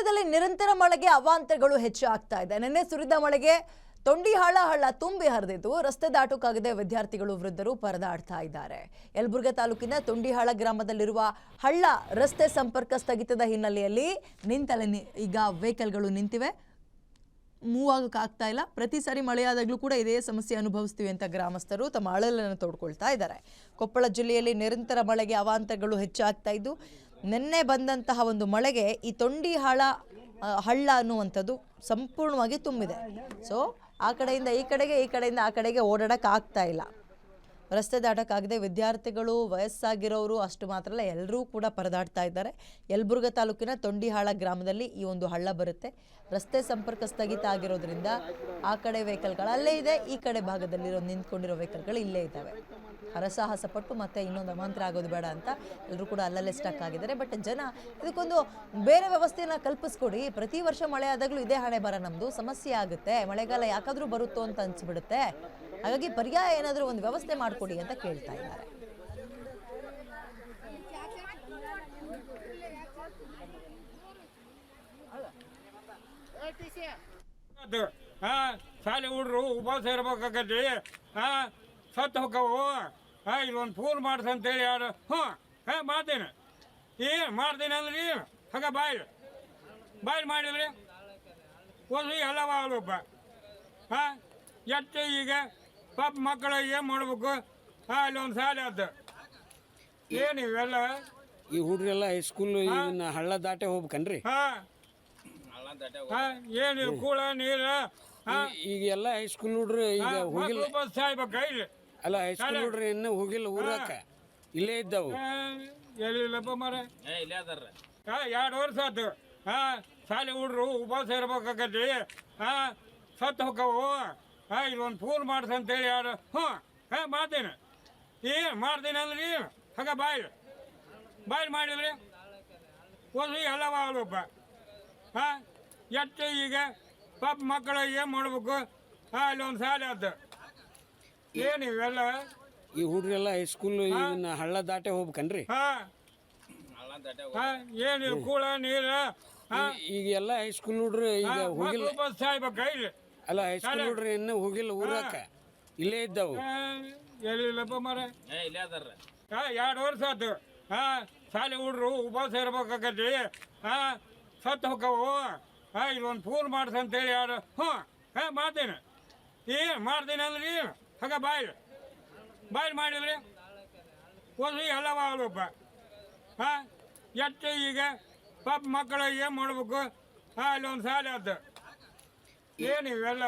ಕೊಪ್ಪಳದಲ್ಲಿ ನಿರಂತರ ಮಳೆಗೆ ಅವಾಂತರಗಳು ಹೆಚ್ಚಾಗ್ತಾ ಇದೆ. ನಿನ್ನೆ ಸುರಿದ ಮಳೆಗೆ ತೊಂಡಿಹಾಳ ಹಳ್ಳ ತುಂಬಿ ಹರಿದಿದ್ದು, ರಸ್ತೆ ದಾಟೋಕ್ಕಾಗದೆ ವಿದ್ಯಾರ್ಥಿಗಳು, ವೃದ್ಧರು ಪರದಾಡ್ತಾ ಇದ್ದಾರೆ. ಯಲಬುರ್ಗ ತಾಲೂಕಿನ ತೊಂಡಿಹಾಳ ಗ್ರಾಮದಲ್ಲಿರುವ ಹಳ್ಳ ರಸ್ತೆ ಸಂಪರ್ಕ ಸ್ಥಗಿತದ ಹಿನ್ನೆಲೆಯಲ್ಲಿ ನಿಂತಲೆ ಈಗ ವೆಹಿಕಲ್ಗಳು ನಿಂತಿವೆ. ಮೂವ್ ಆಗೋಕ್ಕಾಗ್ತಾ ಇಲ್ಲ. ಪ್ರತಿ ಸಾರಿ ಮಳೆಯಾದಾಗಲೂ ಕೂಡ ಇದೇ ಸಮಸ್ಯೆ ಅನುಭವಿಸ್ತೀವಿ ಅಂತ ಗ್ರಾಮಸ್ಥರು ತಮ್ಮ ಅಳಲನ್ನು ತೋಡ್ಕೊಳ್ತಾ ಇದ್ದಾರೆ. ಕೊಪ್ಪಳ ಜಿಲ್ಲೆಯಲ್ಲಿ ನಿರಂತರ ಮಳೆಗೆ ಅವಾಂತರಗಳು ಹೆಚ್ಚಾಗ್ತಾ ಇದ್ದು ನಿನ್ನೆ ಬಂದಂತಹ ಒಂದು ಮಳೆಗೆ ಈ ತೊಂಡಿಹಾಳ ಹಳ್ಳ ಅನ್ನುವಂಥದ್ದು ಸಂಪೂರ್ಣವಾಗಿ ತುಂಬಿದೆ. ಸೊ ಆ ಕಡೆಯಿಂದ ಈ ಕಡೆಗೆ, ಈ ಕಡೆಯಿಂದ ಆ ಕಡೆಗೆ ಓಡಾಡೋಕ್ಕಾಗ್ತಾ ಇಲ್ಲ. ರಸ್ತೆ ದಾಟಕ್ಕಾಗದೆ ವಿದ್ಯಾರ್ಥಿಗಳು, ವಯಸ್ಸಾಗಿರೋರು ಅಷ್ಟು ಮಾತ್ರ ಅಲ್ಲ ಎಲ್ಲರೂ ಕೂಡ ಪರದಾಡ್ತಾ ಇದ್ದಾರೆ. ಯಲಬುರ್ಗ ತಾಲೂಕಿನ ತೊಂಡಿಹಾಳ ಗ್ರಾಮದಲ್ಲಿ ಈ ಒಂದು ಹಳ್ಳ ಬರುತ್ತೆ. ರಸ್ತೆ ಸಂಪರ್ಕ ಸ್ಥಗಿತ ಆಗಿರೋದ್ರಿಂದ ಆ ಕಡೆ ವೆಹಿಕಲ್ಗಳು ಅಲ್ಲೇ ಇದೆ, ಈ ಕಡೆ ಭಾಗದಲ್ಲಿರೋ ನಿಂತ್ಕೊಂಡಿರೋ ವೆಹಿಕಲ್ಗಳು ಇಲ್ಲೇ ಇದ್ದಾವೆ. ಹರಸಾಹಸ ಪಟ್ಟು ಮತ್ತೆ ಇನ್ನೊಂದು ಅಮಾಂತರ ಆಗೋದು ಬೇಡ ಅಂತ ಎಲ್ಲರೂ ಕೂಡ ಅಲ್ಲಲ್ಲೇ ಸ್ಟಕ್ ಆಗಿದ್ದಾರೆ. ಬಟ್ ಜನ ಇದಕ್ಕೊಂದು ಬೇರೆ ವ್ಯವಸ್ಥೆನ ಕಲ್ಪಿಸ್ಕೊಡಿ. ಪ್ರತಿ ವರ್ಷ ಮಳೆ ಆದಾಗಲೂ ಇದೇ ಹಣೆ ಬರ ನಮ್ಮದು ಸಮಸ್ಯೆ ಆಗುತ್ತೆ. ಮಳೆಗಾಲ ಯಾಕಾದರೂ ಬರುತ್ತೋ ಅಂತ ಅನ್ಸ್ಬಿಡುತ್ತೆ. ಹಾಗಾಗಿ ಪರ್ಯಾಯ ಏನಾದರೂ ಒಂದು ವ್ಯವಸ್ಥೆ ಮಾಡಿಕೊಡಿ ಅಂತ ಕೇಳ್ತಾ ಇದ್ದಾರೆ. ಶಾಲೆ ಹುಡ್ರು ಉಪವಾಸ ಇರ್ಬೇಕಾಗತ್ತೆ. ಹಾ ಸತ್ತು ಹೋಕ್ಕವು ಹಾ ಇಲ್ಲೊಂದು ಫೋನ್ ಮಾಡ್ಸ ಅಂತೇಳಿ ಯಾರು? ಹ್ಞೂ ಹಾಂ ಮಾಡ್ತೀನಿ ಏನು ಮಾಡ್ತೀನಿ ಅಂದ್ರೆ ಏನು? ಹಾಗೆ ಬಾಯ್ಲ್. ಬಾಯ್ಲ್ ಮಾಡಿದ್ರಿ ಒಂದು ಎಲ್ಲ ಒಬ್ಬ. ಹಾಂ ಎಷ್ಟು ಈಗ ಪಾಪ ಮಕ್ಕಳು ಏನು ಮಾಡ್ಬೇಕು? ಹಾಂ ಇಲ್ಲೊಂದು ಸಾಲೆ ಅದು ಏನು ಇವೆಲ್ಲ? ಈ ಹುಡುಗರೆಲ್ಲ ಹೈಸ್ಕೂಲ್ ಇದನ್ನ ಹಳ್ಳ ದಾಟೆ ಹೋಗ್ಬೇಕನ್ರಿ? ಹಾಂ. ಹಾ ಏನು ಕೂಳ ನೀರು? ಹಾಂ. ಈಗ ಎಲ್ಲ ಹೈಸ್ಕೂಲ್ ಹುಡ್ರು ಈಗ ಹೋಗಿಲ್ಲ. ಬಸ್ ಸಾಯ್ಬೇಕಾ ಇಲ್ಲಿ? ಅಲ್ಲ ಹೈಸ್ಕೂಲ್ ಹುಡ್ರಿ ಇನ್ನೂ ಹೋಗಿಲ್ಲ ಊರಾಕ ಇಲ್ಲೇ ಇದ್ದಾವು. ಎಲ್ಲಿಲ್ಲಪ್ಪ ಮರ? ಹಾ ಎರಡು ವರ್ಷ ಆತು ಹಾ ಶಾಲೆ ಹುಡ್ರು ಉಪವಾಸ ಇರ್ಬೇಕಾಗತ್ತಿ ಹಾ ಸತ್ತು ಹೋಗವು ಹಾ ಇಲ್ಲೊಂದು ಫೋನ್ ಮಾಡ್ಸ ಅಂತೇಳಿ ಯಾರು ಹ್ಞೂ ಹಾ ಮಾಡ್ತೀನಿ. ಏನು ಮಾಡ್ತೀನಿ ಅಂದ್ರೆ ಏನು ಹಾಗ ಬಾಯ್ಲ್ ಬಾಯ್ಲ್ ಮಾಡಿದ್ರಿ ಒಂದು ಎಲ್ಲ ಬಾಳಪ್ಪ ಹಾ ಎಷ್ಟು ಈಗ ಪಾಪ ಮಕ್ಕಳು ಏನು ಮಾಡ್ಬೇಕು? ಹಾ ಇಲ್ಲೊಂದು ಶಾಲೆ ಆಯ್ತು ಏನು ಇವೆಲ್ಲ ಈ ಹುಡುಗರೆಲ್ಲ ಹೈಸ್ಕೂಲ್ ಇದನ್ನ ಹಳ್ಳ ದಾಟೆ ಹೋಗ್ಬೇಕನ್ರಿ? ಹಾ. ಹಾ ಏನು ಕೂಳ ನೀರು ಹಾ. ಈಗ ಎಲ್ಲ ಹೈಸ್ಕೂಲ್ ಹುಡ್ರು ಈಗ ಹೋಗಿಲ್ಲ. ಬಸ್ ಸಾಯ್ಬೇಕಾ ಅಲ್ಲ ಹೈಸ್ಕೂಲ್ ಹುಡ್ರು ಇನ್ನೂ ಹೋಗಿಲ್ಲ ಊರಾಕ. ಇಲ್ಲೇ ಇದ್ದಾವು. ಎಲ್ಲಿಲ್ಲಪ್ಪ ಮರ ಹಾ ಎರಡು ವರ್ಷ ಆತು. ಹಾ ಶಾಲೆ ಹುಡ್ರು ಉಪವಾಸ ಇರ್ಬೇಕಾಗತ್ತಿ. ಹಾ ಸತ್ತು ಹೋಗವು ಹಾ ಇಲ್ಲೊಂದು ಫೋನ್ ಮಾಡ್ಸಂತೇಳಿ ಯಾರು ಹ್ಞೂ ಹಾ ಮಾಡ್ತೀನಿ. ಏನು ಮಾಡ್ತೀನಿ ಅಂದ್ರೆ ಏನು? ಹಾಗ ಬಾಯ್ಲ್ ಬಾಯ್ಲ್ ಮಾಡಿದ್ರಿ ಒಂದು ಎಲ್ಲವ ಒಬ್ಬ ಹಾ ಎಷ್ಟು ಈಗ ಪಾಪ ಮಕ್ಕಳು ಏನು ಮಾಡ್ಬೇಕು? ಹಾ, ಇಲ್ಲೊಂದು ಸಾಲ ಆಯ್ತು ಏನು ಇವೆಲ್ಲ?